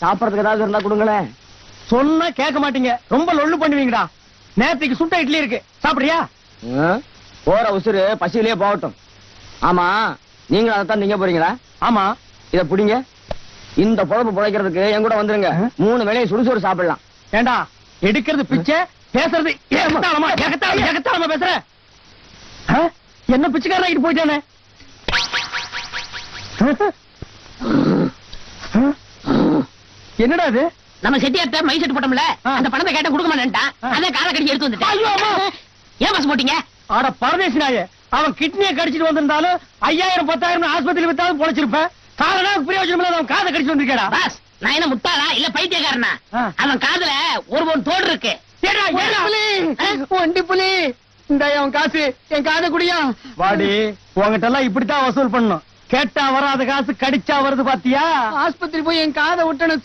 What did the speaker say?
சாப்பிடறதுக்கு ஏதாவது இருந்தா கொடுங்களேன். சொன்னா கேட்க மாட்டீங்க. ரொம்ப லொள்ளு பண்ணுவீங்கடா. நேத்துக்கு சுட்ட இட்லி இருக்கு. சாப்பிடுறியா? போற உசுறு பசியிலேயே போகட்டும். ஆமா நீங்களும் அதைத்தான் திங்க போறீங்களா? ஆமா. இத புடிங்க. இந்த பொழப்பு பிழைக்கிறதுக்கு என் கூட வந்துருங்க. மூணு வேளையும் சுடுசோறு சாப்பிடலாம். ஏண்டா எடுக்கிறது பிச்சை பேசுறது ஏகத்தாளமா ஏகத்தாளமா ஏகத்தாளமா பேசுற? என்ன பிச்சைக்காரன் போயிட்டானே? என்னடா இது? நம்ம செட்டியார்ட்ட மை செட்டு போட்டோம்ல. அந்த பணத்தை கேட்ட கொடுக்க மாட்டேன்ட்டான். ஆ. அதான் காலை கடிச்சு எடுத்து வந்துட்டேன். ஏன் பாஸ் போட்டீங்க? ஆட பரதேசி நாயே அவன் கிட்னியை கடிச்சிட்டு வந்திருந்தாலும் ஐயாயிரம் பத்தாயிரம் ஆஸ்பத்திரி வித்தாலும் பொழைச்சிருப்பேன். காரணம் பிரயோஜனம் இல்லாத அவன் காதை கடிச்சு வந்திருக்கேடா? பாஸ் நான் என்ன முட்டாளா? இல்ல பைத்தியக்காரனா. அவன் காதுல ஒரு பொன் தோடு இருக்கு? ஒண்டி புலி. இந்த அவன் காசு. என் காதை குடியா. வாடி உங்ககிட்ட எல்லாம் இப்படித்தான் வசூல் பண்ணும். கேட்டா வராத காசு கடிச்சா வருது பாத்தியா? ஆஸ்பத்திரி போய் என் காதை விட்டணும்.